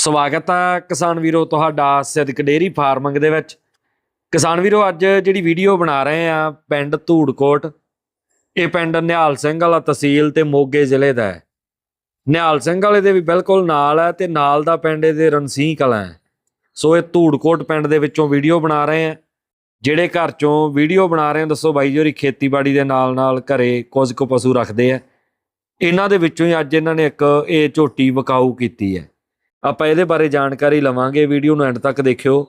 ਸਵਾਗਤ ਹੈ ਕਿਸਾਨ ਵੀਰੋ ਤੁਹਾਡਾ ਸਿੱਧਕ ਡੇਰੀ ਫਾਰਮਿੰਗ ਦੇ ਵਿੱਚ। ਕਿਸਾਨ ਵੀਰੋ, ਅੱਜ ਜਿਹੜੀ ਵੀਡੀਓ ਬਣਾ ਰਹੇ ਆ, ਪਿੰਡ ਧੂੜਕੋਟ, ਇਹ ਪਿੰਡ ਨਿਹਾਲ ਸਿੰਘ ਵਾਲਾ ਤਹਿਸੀਲ ਤੇ ਮੋਗੇ ਜ਼ਿਲ੍ਹੇ ਦਾ ਹੈ। ਨਿਹਾਲ ਸਿੰਘ ਵਾਲੇ ਦੇ ਵੀ ਬਿਲਕੁਲ ਨਾਲ ਹੈ ਤੇ ਨਾਲ ਦਾ ਪਿੰਡ ਇਹਦੇ ਰਣਸੀਂਹ ਕਲਾਂ ਹੈ। ਸੋ ਇਹ ਧੂੜਕੋਟ ਪਿੰਡ ਦੇ ਵਿੱਚੋਂ ਵੀਡੀਓ ਬਣਾ ਰਹੇ ਆ। ਜਿਹੜੇ ਘਰ ਚੋਂ ਵੀਡੀਓ ਬਣਾ ਰਹੇ ਆ, ਦੱਸੋ ਬਾਈ ਜੀ ਹੋਰੀ ਖੇਤੀਬਾੜੀ ਦੇ ਨਾਲ ਨਾਲ ਘਰੇ ਕੁਝ ਕੁ ਪਸ਼ੂ ਰੱਖਦੇ ਆ। ਇਹਨਾਂ ਦੇ ਵਿੱਚੋਂ ਹੀ ਅੱਜ ਇਹਨਾਂ ਨੇ ਇੱਕ ਇਹ ਝੋਟੀ ਵਿਕਾਊ ਕੀਤੀ ਹੈ। ਆਪਾਂ ਇਹਦੇ ਬਾਰੇ ਜਾਣਕਾਰੀ ਲਵਾਂਗੇ, ਵੀਡੀਓ ਨੂੰ ਐਂਡ ਤੱਕ ਦੇਖਿਓ।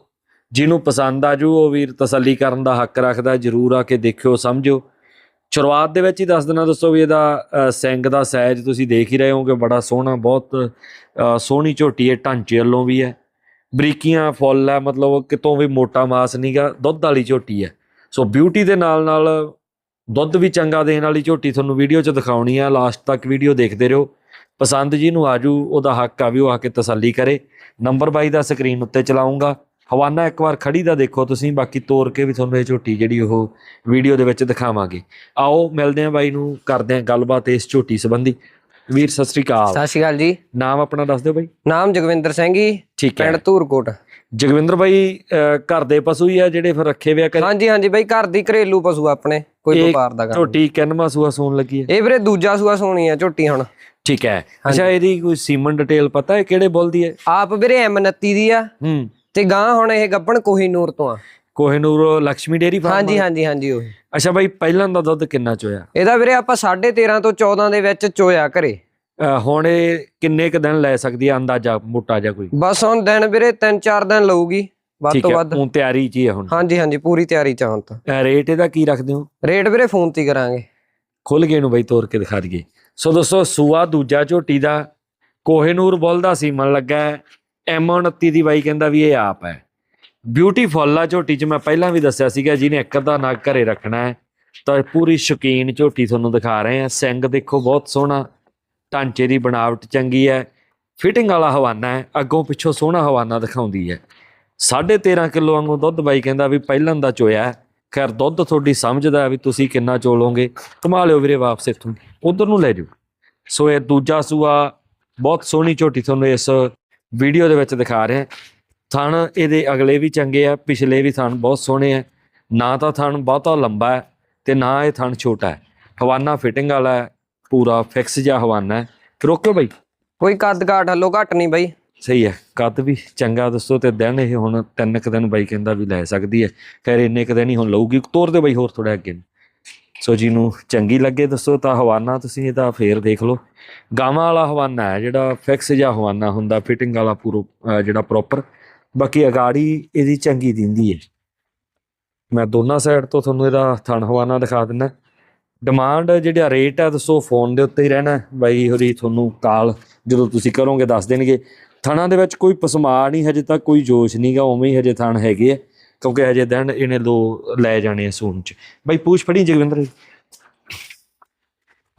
ਜਿਹਨੂੰ ਪਸੰਦ ਆ ਜੂ, ਉਹ ਵੀਰ ਤਸੱਲੀ ਕਰਨ ਦਾ ਹੱਕ ਰੱਖਦਾ, ਜਰੂਰ ਆ ਕੇ ਦੇਖਿਓ ਸਮਝੋ ਸ਼ੁਰੂਆਤ ਦੇ ਵਿੱਚ ਹੀ ਦੱਸ ਦੇਣਾ ਦੱਸੋ ਵੀ ਇਹਦਾ ਸਿੰਗ ਦਾ ਸਾਈਜ਼ ਤੁਸੀਂ ਦੇਖ ਹੀ ਰਹੇ ਹੋਗੇ, ਬੜਾ ਸੋਹਣਾ, ਬਹੁਤ ਸੋਹਣੀ ਝੋਟੀ ਹੈ, ਢਾਂਚੇ ਵੱਲੋਂ ਵੀ ਹੈ। ਬਰੀਕੀਆਂ ਫੁੱਲ ਹੈ, ਮਤਲਬ ਕਿਤੋਂ ਵੀ ਮੋਟਾ ਮਾਸ ਨਹੀਂਗਾ ਦੁੱਧ ਵਾਲੀ ਝੋਟੀ ਹੈ। ਸੋ ਬਿਊਟੀ ਦੇ ਨਾਲ ਨਾਲ ਦੁੱਧ ਵੀ ਚੰਗਾ ਦੇਣ ਵਾਲੀ ਝੋਟੀ ਤੁਹਾਨੂੰ ਵੀਡੀਓ 'ਚ ਦਿਖਾਉਣੀ ਆ ਲਾਸਟ ਤੱਕ ਵੀਡੀਓ ਦੇਖਦੇ ਰਹੋ। ਪਸੰਦ ਜਿਹਨੂੰ ਆਜੂ ਉਹਦਾ ਹੱਕ ਆ ਵੀ ਉਹ ਆ ਕੇ ਤਸੱਲੀ ਕਰੇ। ਨੰਬਰ ਬਾਈ ਦਾ ਸਕਰੀਨ ਉੱਤੇ ਚਲਾਉਂਗਾ। ਹਵਾਨਾ ਇੱਕ ਵਾਰ ਖੜੀ ਦਾ ਦੇਖੋ ਤੁਸੀਂ ਬਾਕੀ ਤੋੜ ਕੇ ਵੀ ਤੁਹਾਨੂੰ ਇਹ ਝੋਟੀ ਜਿਹੜੀ ਉਹ ਵੀਡੀਓ ਦੇ ਵਿੱਚ ਦਿਖਾਵਾਂਗੇ। ਆਓ ਮਿਲਦੇ ਆਂ ਬਾਈ ਨੂੰ ਕਰਦੇ ਆਂ ਗੱਲਬਾਤ ਇਸ ਝੋਟੀ ਸੰਬੰਧੀ। ਵੀਰ ਸਤਿ ਸ੍ਰੀ ਅਕਾਲ। ਸਤਿ ਸ਼੍ਰੀ ਅਕਾਲ ਜੀ। ਨਾਮ ਆਪਣਾ ਦੱਸ ਦਿਓ ਬਾਈ। ਨਾਮ ਜਗਵਿੰਦਰ ਸਿੰਘ ਜੀ ਠੀਕ ਹੈ। ਪਿੰਡ ਧੂਰਕੋਟ। ਜਗਵਿੰਦਰ ਬਾਈ ਘਰ ਦੇ ਪਸ਼ੂ ਹੀ ਆ ਜਿਹੜੇ ਫਿਰ ਰੱਖੇ ਵਿਆ ਕਰ ਹਾਂਜੀ ਹਾਂਜੀ ਬਾਈ ਘਰ ਦੀ ਘਰੇਲੂ ਪਸ਼ੂ ਆਪਣੇ ਕੋਈ ਵਪਾਰ ਦਾ ਕੰਮ ਝੋਟੀ ਕਿੰਨਵਾਂ ਸੂਆ ਸੂਣ ਲੱਗੀ ਹੈ? ਇਹ ਵੀਰੇ ਦੂਜਾ ਸੂਆ ਸੋਣੀ ਆ ਝੋਟੀ ਹੁਣ। ਠੀਕ ਹੈ। ਅੱਛਾ ਇਹਦੀ ਕੋਈ ਸੀਮਨ ਡਿਟੇਲ ਪਤਾ ਹੈ? ਕਿਹੜੇ ਬੁੱਲ ਦੀ ਹੈ? ਆਪ ਵੀਰੇ M29 ਦੀ ਆ। ਹੂੰ। ਤੇ ਗਾਂ ਹੁਣ ਇਹ ਗੱਬਣ ਕੋਹੀਨੂਰ ਤੋਂ ਆ। ਕੋਹਿਨੂਰ ਲక్ష్ਮੀ ਡੇਰੀ ਫਾਰਮ ਹਾਂਜੀ ਹਾਂਜੀ ਹਾਂਜੀ ਉਹ। ਅੱਛਾ ਬਾਈ ਪਹਿਲਾਂ ਦਾ ਦੁੱਧ ਕਿੰਨਾ ਚੋਇਆ? ਇਹਦਾ ਵੀਰੇ ਆਪਾਂ 13.5 ਤੋਂ 14 ਦੇ ਵਿੱਚ ਚੋਇਆ ਘਰੇ। ਹੁਣ ਇਹ ਕਿੰਨੇ ਕ ਦਿਨ ਲੈ ਸਕਦੀ ਹੈ ਅੰਦਾਜ਼ਾ ਮੋਟਾ ਜਿਹਾ ਕੋਈ? ਬਸ ਹੁਣ ਦਿਨ ਵੀਰੇ 3-4 ਦਿਨ ਲਊਗੀ ਵੱਧ ਤੋਂ ਵੱਧ। ਹੁਣ ਤਿਆਰੀ ਚ ਹੀ ਹੁਣ। ਹਾਂਜੀ ਹਾਂਜੀ ਪੂਰੀ ਤਿਆਰੀ ਚ ਹੁਣ ਤਾਂ। ਰੇਟ ਇਹਦਾ ਕੀ ਰੱਖਦੇ ਹੋ? ਰੇਟ ਵੀਰੇ ਫੋਨ ਤੇ ਕਰਾਂਗੇ। ਖੁੱਲ ਗਏ ਨੂੰ ਬਾਈ ਤੋੜ ਕੇ ਦਿਖਾ ਦਈਏ। ਸੋ ਦੋਸਤੋ, ਸੂਆ ਦੂਜਾ ਝੋਟੀ ਦਾ ਕੋਹੇਨੂਰ ਬੋਲਦਾ ਸੀਮਨ ਲੱਗਾ ਹੈ M29 ਦੀ ਬਾਈ ਕਹਿੰਦਾ ਵੀ ਇਹ ਆਪ ਹੈ। ਬਿਊਟੀਫੁੱਲ ਆ ਝੋਟੀ ਚ ਮੈਂ ਪਹਿਲਾਂ ਵੀ ਦੱਸਿਆ ਸੀਗਾ, ਜਿਹਨੇ ਇੱਕ ਅੱਧਾ ਨਗ ਘਰੇ ਰੱਖਣਾ ਹੈ, ਤਾਂ ਪੂਰੀ ਸ਼ੌਕੀਨ ਝੋਟੀ ਤੁਹਾਨੂੰ ਦਿਖਾ ਰਹੇ ਹਾਂ। ਸਿੰਗ ਦੇਖੋ, ਬਹੁਤ ਸੋਹਣਾ, ਢਾਂਚੇ ਦੀ ਬਣਾਵਟ ਚੰਗੀ ਹੈ ਫਿਟਿੰਗ ਵਾਲਾ ਹਵਾਨਾ ਹੈ, ਅੱਗੋਂ ਪਿੱਛੋਂ ਸੋਹਣਾ ਹਵਾਨਾ ਦਿਖਾਉਂਦੀ ਹੈ। 13.5 ਕਿਲੋ ਵਾਂਗੂ ਦੁੱਧ ਬਾਈ ਕਹਿੰਦਾ ਵੀ ਪਹਿਲਾਂ ਦਾ ਚੋਇਆ ਖੈਰ ਦੁੱਧ ਤੁਹਾਡੀ ਸਮਝਦਾ ਵੀ ਤੁਸੀਂ ਕਿੰਨਾ ਚੋਲੋਗੇ। ਕਮਾ ਲਿਓ ਵੀਰੇ ਵਾਪਸ ਇੱਥੋਂ। ਉਧਰ ਨੂੰ ਲੈ ਜਾਓ। ਸੋ ਇਹ ਦੂਜਾ ਸੂਆ ਬਹੁਤ ਸੋਹਣੀ ਝੋਟੀ ਤੁਹਾਨੂੰ ਇਸ ਵੀਡੀਓ ਦੇ ਵਿੱਚ ਦਿਖਾ ਰਿਹਾ। ਥਣ ਇਹਦੇ ਅਗਲੇ ਵੀ ਚੰਗੇ ਆ ਪਿਛਲੇ ਵੀ ਥਣ ਬਹੁਤ ਸੋਹਣੇ ਆ। ਨਾ ਤਾਂ ਥਣ ਬਹੁਤਾ ਲੰਬਾ ਹੈ ਤੇ ਨਾ ਇਹ ਥਣ ਛੋਟਾ ਹੈ। ਹਵਾਨਾ ਫਿਟਿੰਗ ਵਾਲਾ ਹੈ ਪੂਰਾ ਫਿਕਸ ਜਿਹਾ ਹਵਾਨਾ ਹੈ। ਫਿਰ ਓਕੇ ਬਾਈ। ਕੋਈ ਕੱਦ ਕਾਠ ਹੱਲੋ ਘੱਟ ਨਹੀਂ ਬਾਈ। ਸਹੀ ਹੈ ਕੱਦ ਵੀ ਚੰਗਾ ਦੱਸੋ ਤੇ ਦਿਨ ਇਹ ਹੁਣ ਤਿੰਨ ਕੁ ਦਿਨ ਬਾਈ ਕਹਿੰਦਾ ਵੀ ਲੈ ਸਕਦੀ ਹੈ। ਖੈਰ ਇੰਨੇ ਕੁ ਦਿਨ ਹੀ ਹੁਣ ਲਊਗੀ। ਤੋਰ ਦੇ ਬਾਈ ਹੋਰ ਥੋੜਾ ਅੱਗੇ ਨੂੰ। ਸੋ ਜਿਹਨੂੰ ਚੰਗੀ ਲੱਗੇ ਦੱਸੋ ਤਾਂ ਹਵਾਨਾ ਤੁਸੀਂ ਇਹਦਾ ਫੇਰ ਦੇਖ ਲਓ। ਗਾਵਾਂ ਵਾਲਾ ਹਵਾਨਾ ਹੈ ਜਿਹੜਾ ਫਿਕਸ ਜਿਹਾ ਹਵਾਨਾ ਹੁੰਦਾ ਫਿਟਿੰਗ ਵਾਲਾ ਪੂਰਾ ਜਿਹੜਾ ਪ੍ਰੋਪਰ ਬਾਕੀ ਅਗਾੜੀ ਇਹਦੀ ਚੰਗੀ ਦਿੰਦੀ ਹੈ ਮੈਂ ਦੋਨਾਂ ਸਾਈਡ ਤੋਂ ਤੁਹਾਨੂੰ ਇਹਦਾ ਥਣ ਹਵਾਨਾ ਦਿਖਾ ਦਿੰਦਾ। ਡਿਮਾਂਡ ਜਿਹੜਾ ਰੇਟ ਹੈ ਦੱਸੋ ਫੋਨ ਦੇ ਉੱਤੇ ਹੀ ਰਹਿਣਾ ਬਾਈ ਹੋਰੀ ਤੁਹਾਨੂੰ ਕਾਲ ਜਦੋਂ ਤੁਸੀਂ ਕਰੋਗੇ ਦੱਸ ਦੇਣਗੇ। ਥਣਾਂ ਦੇ ਵਿੱਚ ਕੋਈ ਪਸਮਾ ਨਹੀਂ ਹਜੇ ਤੱਕ, ਕੋਈ ਜੋਸ਼ ਨਹੀਂਗਾ ਉਵੇਂ ਹੀ ਹਜੇ ਥਣ ਹੈਗੇ ਆ। ਕਿਉਂਕਿ ਅਜੇ ਦਿਨ ਇਹਨੇ ਦੋ ਲੈ ਜਾਣੇ ਆ ਸੂਨ ਚ। ਬਾਈ, ਪੂਛ ਫੜੀ ਜਗਵਿੰਦਰ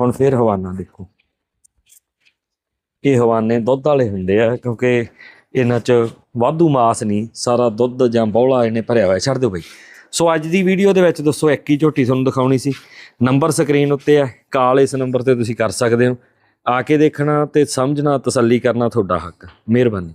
ਹੁਣ ਫੇਰ ਹਵਾਨਾ ਦੇਖੋ। ਇਹ ਹਵਾਨੇ ਦੁੱਧ ਵਾਲੇ ਹੁੰਦੇ ਆ, ਕਿਉਂਕਿ ਇਹਨਾਂ ਚ ਵਾਧੂ ਮਾਸ ਨਹੀਂ ਸਾਰਾ ਦੁੱਧ ਜਾਂ ਬੌਲਾ ਇਹਨੇ ਭਰਿਆ ਹੋਇਆ, ਛੱਡ ਦਿਓ ਬਈ। ਸੋ ਅੱਜ ਦੀ ਵੀਡੀਓ ਦੇ ਵਿੱਚ ਦੋਸਤੋ ਇੱਕ ਹੀ ਝੋਟੀ ਤੁਹਾਨੂੰ ਦਿਖਾਉਣੀ ਸੀ। ਨੰਬਰ ਸਕਰੀਨ ਉੱਤੇ ਹੈ ਕਾਲ ਇਸ ਨੰਬਰ ਤੇ ਤੁਸੀਂ ਕਰ ਸਕਦੇ ਹੋ। ਆ ਕੇ ਦੇਖਣਾ ਤੇ ਸਮਝਣਾ, ਤਸੱਲੀ ਕਰਨਾ ਤੁਹਾਡਾ ਹੱਕ। ਮਿਹਰਬਾਨੀ।